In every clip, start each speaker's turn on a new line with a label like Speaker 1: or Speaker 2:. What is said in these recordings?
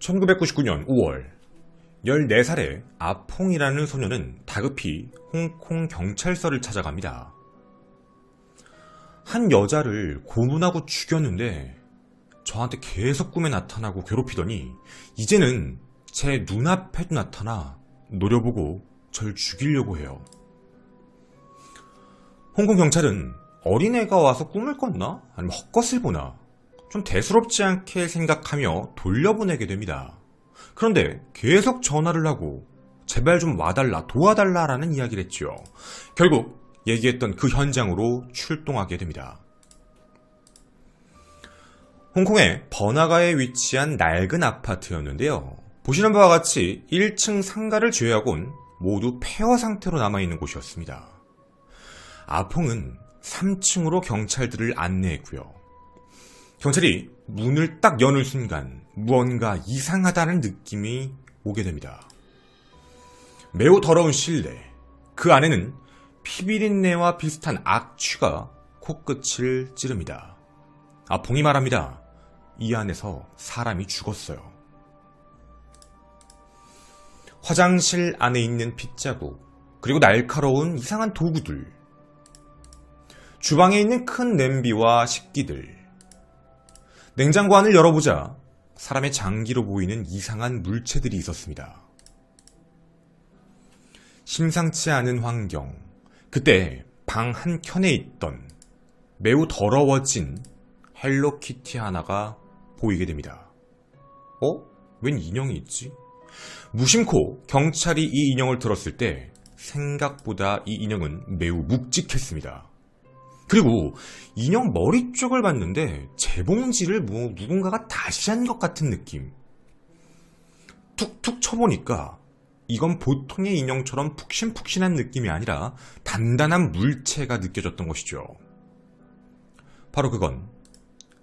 Speaker 1: 1999년 5월 14살의 아퐁이라는 소녀는 다급히 홍콩 경찰서를 찾아갑니다. 한 여자를 고문하고 죽였는데 저한테 계속 꿈에 나타나고 괴롭히더니 이제는 제 눈앞에도 나타나 노려보고 절 죽이려고 해요. 홍콩 경찰은 어린애가 와서 꿈을 꿨나? 아니면 헛것을 보나? 좀 대수롭지 않게 생각하며 돌려보내게 됩니다. 그런데 계속 전화를 하고 제발 좀 와달라, 도와달라라는 이야기를 했죠. 결국 얘기했던 그 현장으로 출동하게 됩니다. 홍콩의 버나가에 위치한 낡은 아파트였는데요. 보시는 바와 같이 1층 상가를 제외하곤 모두 폐허 상태로 남아있는 곳이었습니다. 아퐁은 3층으로 경찰들을 안내했고요. 경찰이 문을 딱 여는 순간 무언가 이상하다는 느낌이 오게 됩니다. 매우 더러운 실내. 그 안에는 피비린내와 비슷한 악취가 코끝을 찌릅니다. 아퐁이 말합니다. 이 안에서 사람이 죽었어요. 화장실 안에 있는 핏자국, 그리고 날카로운 이상한 도구들, 주방에 있는 큰 냄비와 식기들, 냉장고 안을 열어보자 사람의 장기로 보이는 이상한 물체들이 있었습니다. 심상치 않은 환경, 그때 방 한 켠에 있던 매우 더러워진 헬로키티 하나가 보이게 됩니다. 어? 웬 인형이 있지? 무심코 경찰이 이 인형을 들었을 때 생각보다 이 인형은 매우 묵직했습니다. 그리고 인형 머리 쪽을 봤는데 재봉질을 뭐 누군가가 다시 한 것 같은 느낌. 툭툭 쳐보니까 이건 보통의 인형처럼 푹신푹신한 느낌이 아니라 단단한 물체가 느껴졌던 것이죠. 바로 그건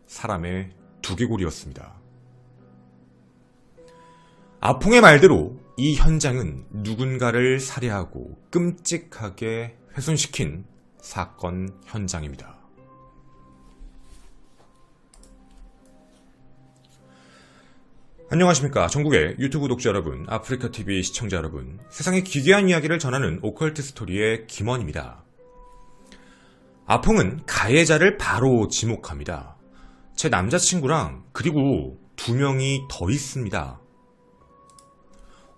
Speaker 1: 사람의 두개골이었습니다. 아퐁의 말대로 이 현장은 누군가를 살해하고 끔찍하게 훼손시킨 사건 현장입니다. 안녕하십니까. 전국의 유튜브 구독자 여러분, 아프리카 TV 시청자 여러분, 세상의 기괴한 이야기를 전하는 오컬트 스토리의 김원입니다. 아퐁은 가해자를 바로 지목합니다. 제 남자친구랑 그리고 두 명이 더 있습니다.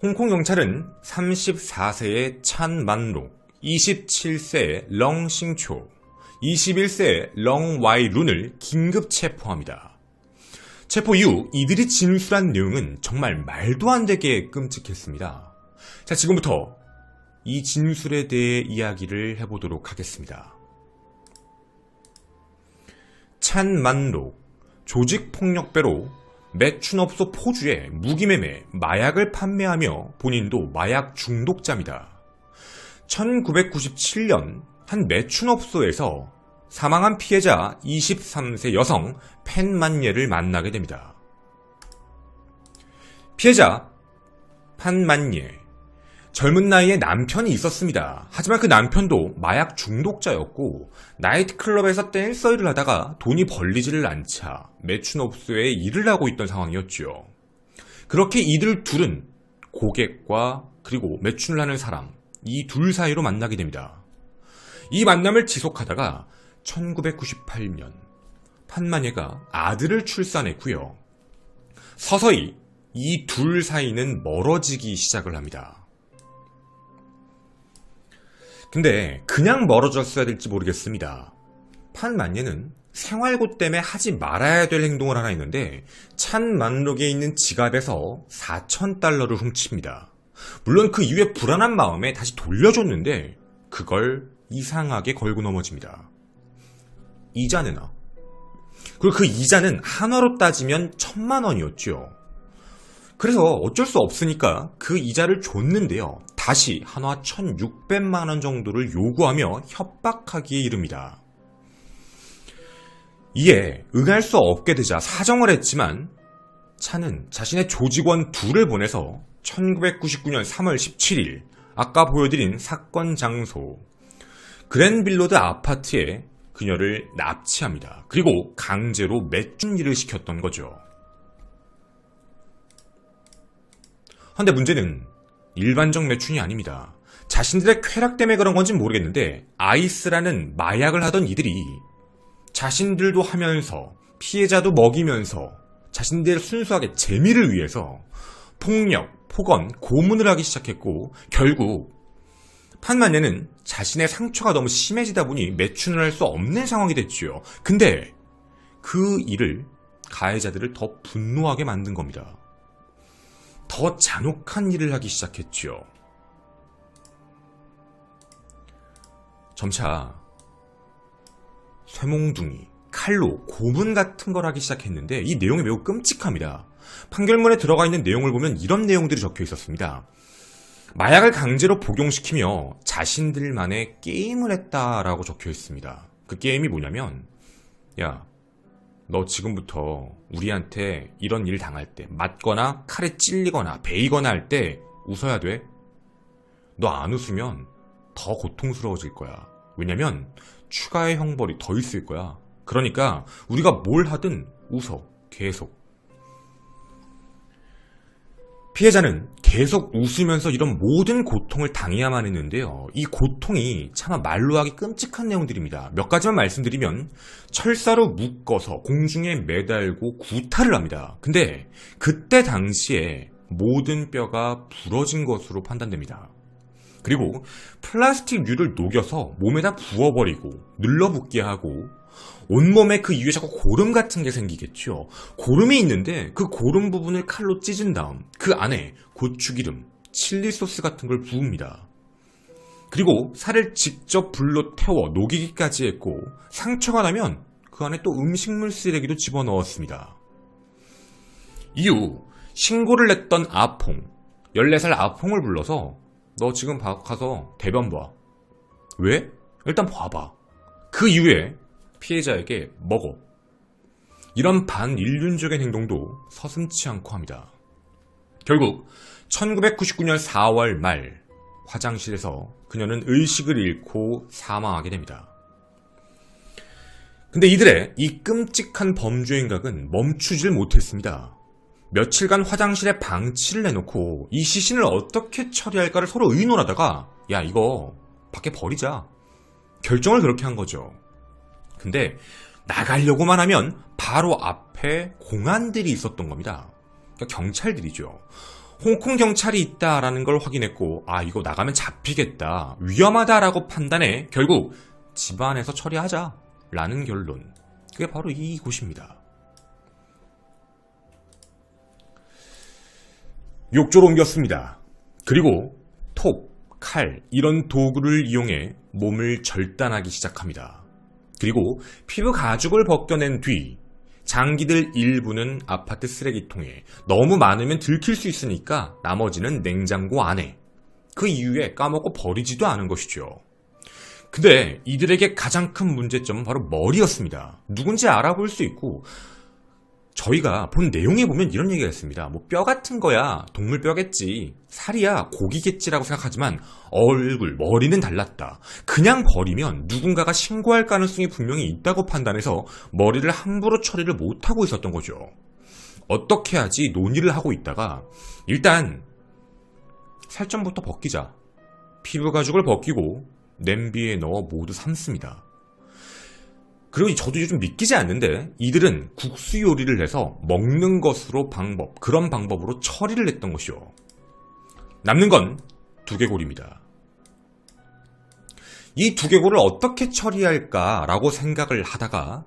Speaker 1: 홍콩 경찰은 34세의 찬 만록, 27세의 렁싱초, 21세의 렁와이룬을 긴급 체포합니다. 체포 이후 이들이 진술한 내용은 정말 말도 안 되게 끔찍했습니다. 자, 지금부터 이 진술에 대해 이야기를 해보도록 하겠습니다. 찬 만록, 조직폭력배로 매춘업소 포주에 무기매매, 마약을 판매하며 본인도 마약 중독자입니다. 1997년 한 매춘업소에서 사망한 피해자 23세 여성 팬만예를 만나게 됩니다. 피해자 판만예 젊은 나이에 남편이 있었습니다. 하지만 그 남편도 마약 중독자였고 나이트클럽에서 댄서 일을 하다가 돈이 벌리지를 않자 매춘업소에 일을 하고 있던 상황이었죠. 그렇게 이들 둘은 고객과 그리고 매춘을 하는 사람 이 둘 사이로 만나게 됩니다. 이 만남을 지속하다가 1998년 판만예가 아들을 출산했고요. 서서히 이 둘 사이는 멀어지기 시작을 합니다. 근데 그냥 멀어졌어야 될지 모르겠습니다. 판만예는 생활고 때문에 하지 말아야 될 행동을 하나 했는데 찬 만록에 있는 지갑에서 4,000달러를 훔칩니다. 물론 그 이후에 불안한 마음에 다시 돌려줬는데 그걸 이상하게 걸고 넘어집니다. 이자 내놔. 그리고 그 이자는 한화로 따지면 천만 원이었죠. 그래서 어쩔 수 없으니까 그 이자를 줬는데요. 다시 한화 1600만 원 정도를 요구하며 협박하기에 이릅니다. 이에 응할 수 없게 되자 사정을 했지만 차는 자신의 조직원 둘을 보내서 1999년 3월 17일 아까 보여드린 사건 장소 그랜빌로드 아파트에 그녀를 납치합니다. 그리고 강제로 매춘 일을 시켰던 거죠. 근데 문제는 일반적 매춘이 아닙니다. 자신들의 쾌락 때문에 그런 건지 모르겠는데 아이스라는 마약을 하던 이들이 자신들도 하면서 피해자도 먹이면서 자신들의 순수하게 재미를 위해서 폭력, 폭언, 고문을 하기 시작했고 결국 판만예는 자신의 상처가 너무 심해지다 보니 매춘을 할 수 없는 상황이 됐지요. 근데 그 일을 가해자들을 더 분노하게 만든 겁니다. 더 잔혹한 일을 하기 시작했지요. 점차 쇠몽둥이, 칼로 고문 같은 걸 하기 시작했는데 이 내용이 매우 끔찍합니다. 판결문에 들어가 있는 내용을 보면 이런 내용들이 적혀 있었습니다. 마약을 강제로 복용시키며 자신들만의 게임을 했다라고 적혀 있습니다. 그 게임이 뭐냐면, 야, 너 지금부터 우리한테 이런 일 당할 때, 맞거나 칼에 찔리거나 베이거나 할 때 웃어야 돼. 너 안 웃으면 더 고통스러워질 거야. 왜냐면 추가의 형벌이 더 있을 거야. 그러니까 우리가 뭘 하든 웃어. 계속. 피해자는 계속 웃으면서 이런 모든 고통을 당해야만 했는데요. 이 고통이 차마 말로 하기 끔찍한 내용들입니다. 몇 가지만 말씀드리면 철사로 묶어서 공중에 매달고 구타를 합니다. 근데 그때 당시에 모든 뼈가 부러진 것으로 판단됩니다. 그리고 플라스틱류를 녹여서 몸에다 부어버리고 눌러붙게 하고 온몸에 그 이유에 자꾸 고름 같은 게 생기겠죠. 고름이 있는데 그 고름 부분을 칼로 찢은 다음 그 안에 고추기름, 칠리 소스 같은 걸 부읍니다. 그리고 살을 직접 불로 태워 녹이기까지 했고 상처가 나면 그 안에 또 음식물 쓰레기도 집어넣었습니다. 이후 신고를 냈던 아퐁, 14살 아퐁을 불러서 너 지금 바- 가서 대변 봐. 왜? 일단 봐봐. 그 이후에 피해자에게 먹어. 이런 반인륜적인 행동도 서슴치 않고 합니다. 결국 1999년 4월 말 화장실에서 그녀는 의식을 잃고 사망하게 됩니다. 근데 이들의 이 끔찍한 범죄 행각은 멈추질 못했습니다. 며칠간 화장실에 방치를 내놓고 이 시신을 어떻게 처리할까를 서로 의논하다가 야 이거 밖에 버리자 결정을 그렇게 한 거죠. 근데 나가려고만 하면 바로 앞에 공안들이 있었던 겁니다. 그러니까 경찰들이죠. 홍콩 경찰이 있다라는 걸 확인했고 아 이거 나가면 잡히겠다 위험하다라고 판단해 결국 집안에서 처리하자 라는 결론. 그게 바로 이곳입니다. 욕조로 옮겼습니다. 그리고 톱, 칼, 이런 도구를 이용해 몸을 절단하기 시작합니다. 그리고 피부 가죽을 벗겨낸 뒤 장기들 일부는 아파트 쓰레기통에 너무 많으면 들킬 수 있으니까 나머지는 냉장고 안에 그 이후에 까먹고 버리지도 않은 것이죠. 근데 이들에게 가장 큰 문제점은 바로 머리였습니다. 누군지 알아볼 수 있고 저희가 본 내용에 보면 이런 얘기가 있습니다. 뭐 뼈 같은 거야 동물 뼈겠지 살이야 고기겠지라고 생각하지만 얼굴 머리는 달랐다. 그냥 버리면 누군가가 신고할 가능성이 분명히 있다고 판단해서 머리를 함부로 처리를 못하고 있었던 거죠. 어떻게 하지 논의를 하고 있다가 일단 살점부터 벗기자. 피부 가죽을 벗기고 냄비에 넣어 모두 삶습니다. 그리고 저도 요즘 믿기지 않는데 이들은 국수 요리를 해서 먹는 것으로 방법, 그런 방법으로 처리를 했던 것이요. 남는 건 두개골입니다. 이 두개골을 어떻게 처리할까라고 생각을 하다가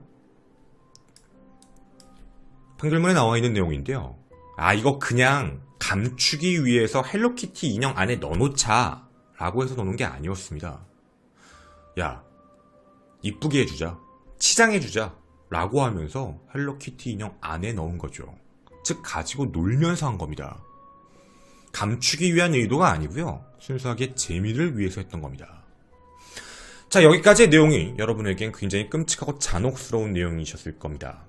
Speaker 1: 판결문에 나와 있는 내용인데요. 아, 이거 그냥 감추기 위해서 헬로키티 인형 안에 넣어놓자 라고 해서 넣는 게 아니었습니다. 야, 이쁘게 해주자. 치장해주자 라고 하면서 헬로키티 인형 안에 넣은 거죠. 즉 가지고 놀면서 한 겁니다. 감추기 위한 의도가 아니고요. 순수하게 재미를 위해서 했던 겁니다. 자 여기까지의 내용이 여러분에겐 굉장히 끔찍하고 잔혹스러운 내용이셨을 겁니다.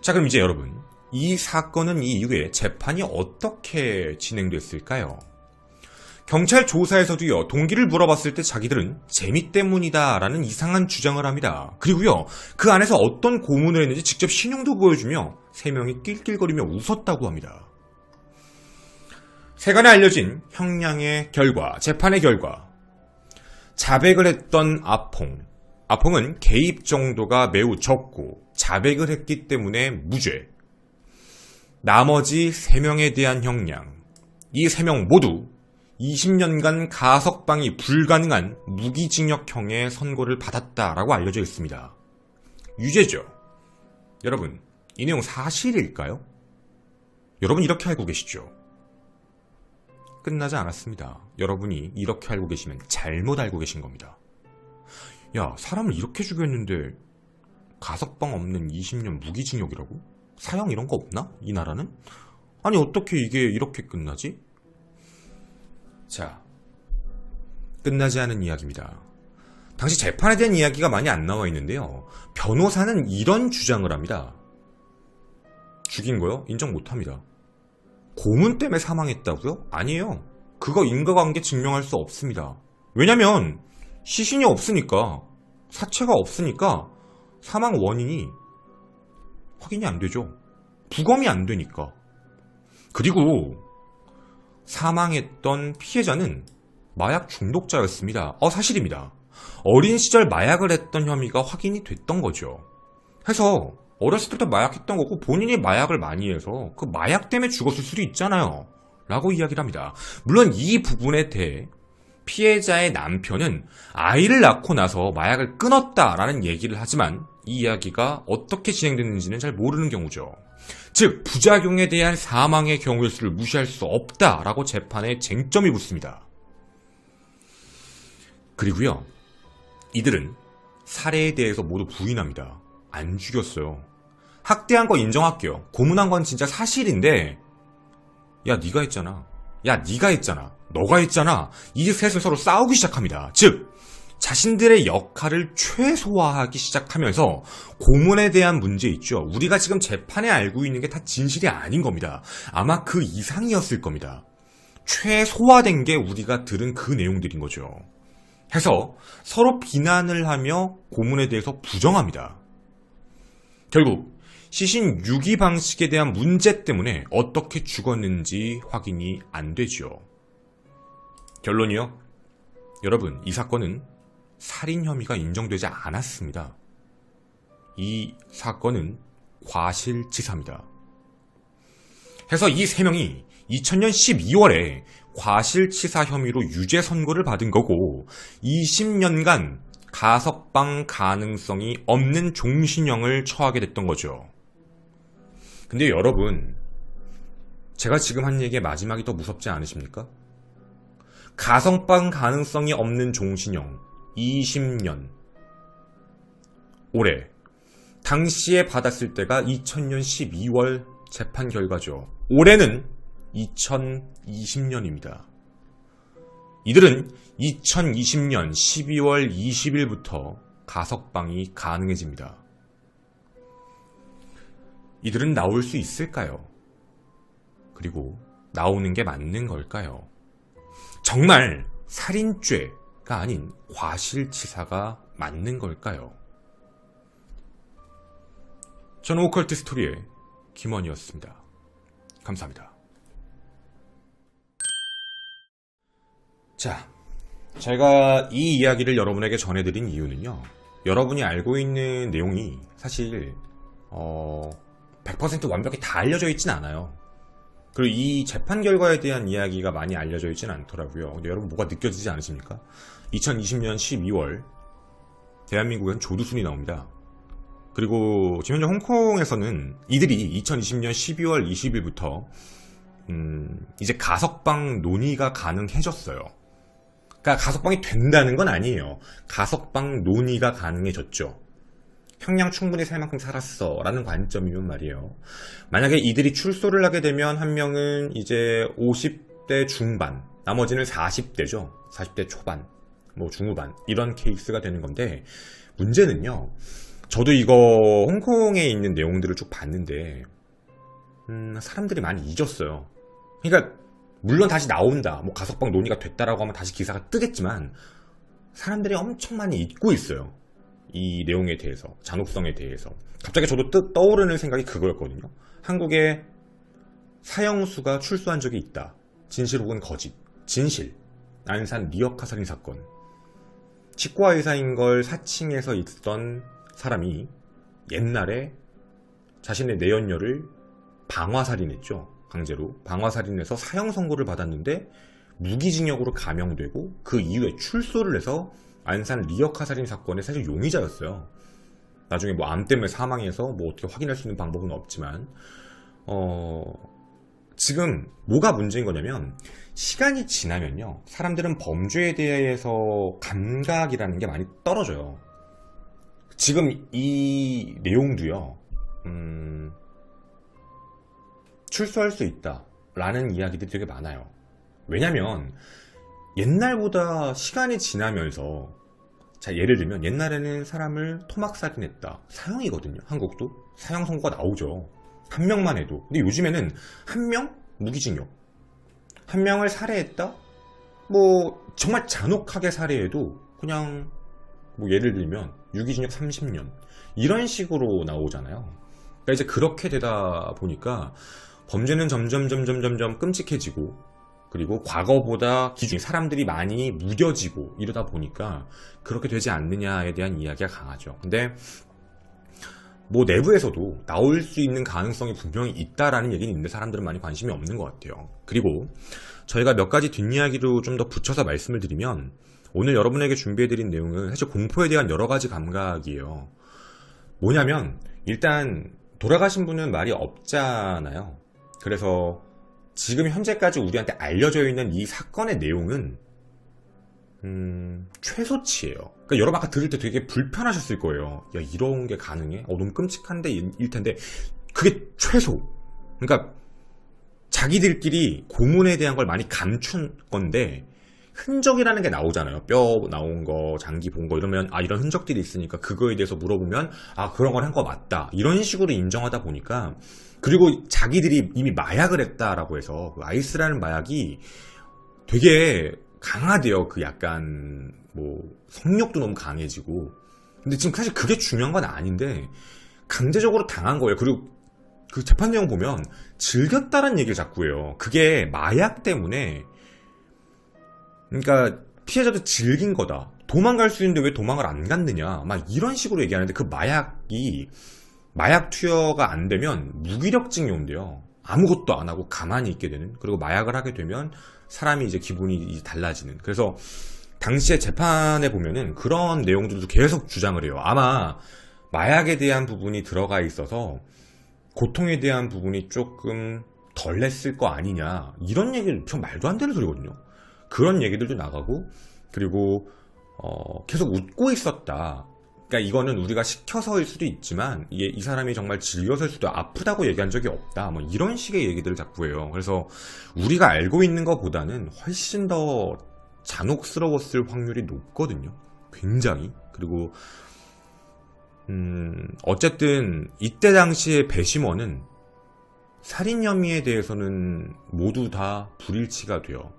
Speaker 1: 자 그럼 이제 여러분 이 사건은 이 이후에 재판이 어떻게 진행됐을까요? 경찰 조사에서도요, 동기를 물어봤을 때 자기들은 재미 때문이다 라는 이상한 주장을 합니다. 그리고요, 그 안에서 어떤 고문을 했는지 직접 신용도 보여주며 세 명이 낄낄거리며 웃었다고 합니다. 세간에 알려진 형량의 결과, 재판의 결과. 자백을 했던 아퐁. 아퐁은 개입 정도가 매우 적고 자백을 했기 때문에 무죄. 나머지 3명에 대한 형량. 이 3명 모두 20년간 가석방이 불가능한 무기징역형의 선고를 받았다라고 알려져 있습니다. 유죄죠. 여러분, 이 내용 사실일까요? 여러분 이렇게 알고 계시죠? 끝나지 않았습니다. 여러분이 이렇게 알고 계시면 잘못 알고 계신 겁니다. 야, 사람을 이렇게 죽였는데 가석방 없는 20년 무기징역이라고? 사형 이런 거 없나? 이 나라는? 아니 어떻게 이게 이렇게 끝나지? 자, 끝나지 않은 이야기입니다. 당시 재판에 대한 이야기가 많이 안 나와 있는데요. 변호사는 이런 주장을 합니다. 죽인 거요? 인정 못 합니다. 고문 때문에 사망했다고요? 아니에요. 그거 인과관계 증명할 수 없습니다. 왜냐면 시신이 없으니까 사체가 없으니까 사망 원인이 확인이 안 되죠. 부검이 안 되니까. 그리고 사망했던 피해자는 마약 중독자였습니다. 어, 사실입니다. 어린 시절 마약을 했던 혐의가 확인이 됐던 거죠. 해서 어렸을 때부터 마약했던 거고 본인이 마약을 많이 해서 그 마약 때문에 죽었을 수도 있잖아요. 라고 이야기를 합니다. 물론 이 부분에 대해 피해자의 남편은 아이를 낳고 나서 마약을 끊었다라는 얘기를 하지만 이 이야기가 어떻게 진행됐는지는 잘 모르는 경우죠. 즉, 부작용에 대한 사망의 경우의 수를 무시할 수 없다라고 재판에 쟁점이 붙습니다. 그리고요, 이들은 살해에 대해서 모두 부인합니다. 안 죽였어요. 학대한 거 인정할게요. 고문한 건 진짜 사실인데, 야, 네가 했잖아. 야, 네가 했잖아. 너가 했잖아. 이 셋은 서로 싸우기 시작합니다. 즉, 자신들의 역할을 최소화하기 시작하면서 고문에 대한 문제 있죠. 우리가 지금 재판에 알고 있는 게 다 진실이 아닌 겁니다. 아마 그 이상이었을 겁니다. 최소화된 게 우리가 들은 그 내용들인 거죠. 해서 서로 비난을 하며 고문에 대해서 부정합니다. 결국 시신 유기 방식에 대한 문제 때문에 어떻게 죽었는지 확인이 안 되죠. 결론이요. 여러분, 이 사건은 살인 혐의가 인정되지 않았습니다. 이 사건은 과실치사입니다. 해서 이 세 명이 2000년 12월에 과실치사 혐의로 유죄 선고를 받은 거고 20년간 가석방 가능성이 없는 종신형을 처하게 됐던 거죠. 근데 여러분, 제가 지금 한 얘기의 마지막이 더 무섭지 않으십니까? 가석방 가능성이 없는 종신형 20년 올해 당시에 받았을 때가 2000년 12월 재판 결과죠. 올해는 2020년입니다. 이들은 2020년 12월 20일부터 가석방이 가능해집니다. 이들은 나올 수 있을까요? 그리고 나오는 게 맞는 걸까요? 정말 살인죄 가 아닌 과실치사가 맞는 걸까요? 저는 오컬트 스토리의 김원이었습니다. 감사합니다. 자, 제가 이 이야기를 여러분에게 전해드린 이유는요. 여러분이 알고 있는 내용이 사실 어, 100% 완벽히 다 알려져 있진 않아요. 그리고 이 재판 결과에 대한 이야기가 많이 알려져 있진 않더라고요. 근데 여러분 뭐가 느껴지지 않으십니까? 2020년 12월 대한민국엔 조두순이 나옵니다. 그리고 지금 현재 홍콩에서는 이들이 2020년 12월 20일부터 음, 이제 가석방 논의가 가능해졌어요. 그러니까 가석방이 된다는 건 아니에요. 가석방 논의가 가능해졌죠. 형량 충분히 살 만큼 살았어 라는 관점이면 말이에요. 만약에 이들이 출소를 하게 되면 한 명은 이제 50대 중반, 나머지는 40대죠. 40대 초반, 뭐 중후반 이런 케이스가 되는 건데 문제는요. 저도 이거 홍콩에 있는 내용들을 쭉 봤는데 음, 사람들이 많이 잊었어요. 그러니까 물론 다시 나온다, 뭐 가석방 논의가 됐다라고 하면 다시 기사가 뜨겠지만 사람들이 엄청 많이 잊고 있어요. 이 내용에 대해서, 잔혹성에 대해서. 갑자기 저도 뜨, 떠오르는 생각이 그거였거든요. 한국에 사형수가 출소한 적이 있다. 진실 혹은 거짓, 진실, 안산 리어카 살인 사건. 치과 의사인 걸 사칭해서 있던 사람이 옛날에 자신의 내연녀를 방화살인했죠. 강제로. 방화살인해서 사형 선고를 받았는데 무기징역으로 감형되고 그 이후에 출소를 해서 안산 리어카 살인 사건의 사실 용의자였어요. 나중에 뭐 암 때문에 사망해서 뭐 어떻게 확인할 수 있는 방법은 없지만 어 지금 뭐가 문제인 거냐면 시간이 지나면요 사람들은 범죄에 대해서 감각이라는 게 많이 떨어져요. 지금 이 내용도요 음, 출소할 수 있다라는 이야기들이 되게 많아요. 왜냐면 옛날보다 시간이 지나면서 자 예를 들면 옛날에는 사람을 토막살인했다. 사형이거든요 한국도. 사형 선고가 나오죠. 한 명만 해도. 근데 요즘에는 한 명? 무기징역. 한 명을 살해했다? 뭐 정말 잔혹하게 살해해도 그냥 뭐 예를 들면 유기징역 30년. 이런 식으로 나오잖아요. 그러니까 이제 그렇게 되다 보니까 범죄는 점점 점점 점점 끔찍해지고 그리고 과거보다 기준 사람들이 많이 무뎌지고 이러다 보니까 그렇게 되지 않느냐에 대한 이야기가 강하죠. 근데 뭐 내부에서도 나올 수 있는 가능성이 분명히 있다라는 얘기는 있는데 사람들은 많이 관심이 없는 것 같아요. 그리고 저희가 몇 가지 뒷이야기로 좀 더 붙여서 말씀을 드리면 오늘 여러분에게 준비해드린 내용은 사실 공포에 대한 여러 가지 감각이에요. 뭐냐면 일단 돌아가신 분은 말이 없잖아요. 그래서 지금 현재까지 우리한테 알려져 있는 이 사건의 내용은 음, 최소치예요. 그러니까 여러분 아까 들을 때 되게 불편하셨을 거예요. 야 이런 게 가능해? 어 너무 끔찍한데 일, 일 텐데 그게 최소. 그러니까 자기들끼리 고문에 대한 걸 많이 감춘 건데 흔적이라는 게 나오잖아요. 뼈 나온 거, 장기 본 거 이러면 아 이런 흔적들이 있으니까 그거에 대해서 물어보면 아 그런 걸 한 거 맞다. 이런 식으로 인정하다 보니까 그리고 자기들이 이미 마약을 했다라고 해서 그 아이스라는 마약이 되게 강하대요. 그 약간 뭐 성욕도 너무 강해지고. 근데 지금 사실 그게 중요한 건 아닌데 강제적으로 당한 거예요. 그리고 그 재판 내용 보면 즐겼다는 얘기를 자꾸 해요. 그게 마약 때문에 그러니까 피해자도 즐긴 거다. 도망갈 수 있는데 왜 도망을 안 갔느냐. 막 이런 식으로 얘기하는데 그 마약이 마약 투여가 안 되면 무기력증이 온대요. 아무것도 안 하고 가만히 있게 되는. 그리고 마약을 하게 되면 사람이 이제 기분이 이제 달라지는. 그래서 당시에 재판에 보면은 그런 내용들도 계속 주장을 해요. 아마 마약에 대한 부분이 들어가 있어서 고통에 대한 부분이 조금 덜 냈을 거 아니냐. 이런 얘기를 참 말도 안 되는 소리거든요. 그런 얘기들도 나가고 그리고 어, 계속 웃고 있었다. 그러니까 이거는 우리가 시켜서일 수도 있지만 이게 이 사람이 정말 질려서일 수도 아프다고 얘기한 적이 없다. 뭐 이런 식의 얘기들을 자꾸 해요. 그래서 우리가 알고 있는 것보다는 훨씬 더 잔혹스러웠을 확률이 높거든요. 굉장히. 그리고 음, 어쨌든 이때 당시의 배심원은 살인 혐의에 대해서는 모두 다 불일치가 돼요.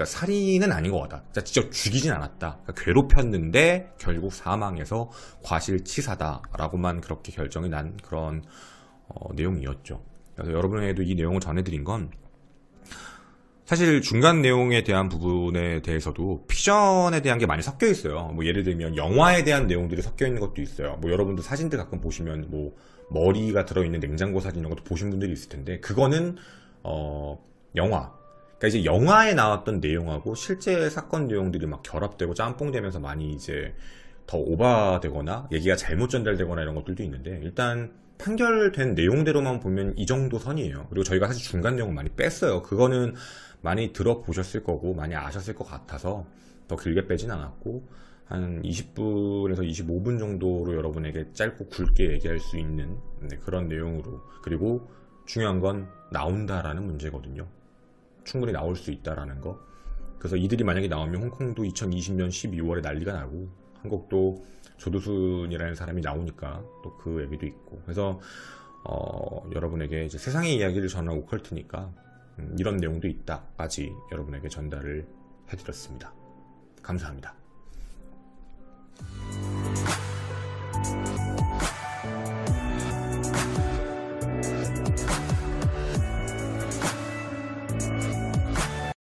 Speaker 1: 그러니까 살인은 아닌 것 같다. 진짜 직접 죽이진 않았다. 그러니까 괴롭혔는데 결국 사망해서 과실치사다라고만 그렇게 결정이 난 그런 어, 내용이었죠. 그래서 여러분에게도 이 내용을 전해드린 건 사실 중간 내용에 대한 부분에 대해서도 피전에 대한 게 많이 섞여 있어요. 뭐 예를 들면 영화에 대한 내용들이 섞여 있는 것도 있어요. 뭐 여러분들 사진들 가끔 보시면 뭐 머리가 들어있는 냉장고 사진 이런 것도 보신 분들이 있을 텐데 그거는 어 영화 그러니까 이제 영화에 나왔던 내용하고 실제 사건 내용들이 막 결합되고 짬뽕되면서 많이 이제 더 오바되거나 얘기가 잘못 전달되거나 이런 것들도 있는데 일단 판결된 내용대로만 보면 이 정도 선이에요. 그리고 저희가 사실 중간 내용을 많이 뺐어요. 그거는 많이 들어보셨을 거고 많이 아셨을 것 같아서 더 길게 빼진 않았고 한 20분에서 25분 정도로 여러분에게 짧고 굵게 얘기할 수 있는 네, 그런 내용으로 그리고 중요한 건 나온다라는 문제거든요. 충분히 나올 수 있다라는 거. 그래서 이들이 만약에 나오면 홍콩도 2020년 12월에 난리가 나고 한국도 조두순이라는 사람이 나오니까 또 그 얘기도 있고. 그래서 어, 여러분에게 이제 세상의 이야기를 전하는 오컬트니까 음, 이런 내용도 있다까지 여러분에게 전달을 해드렸습니다. 감사합니다.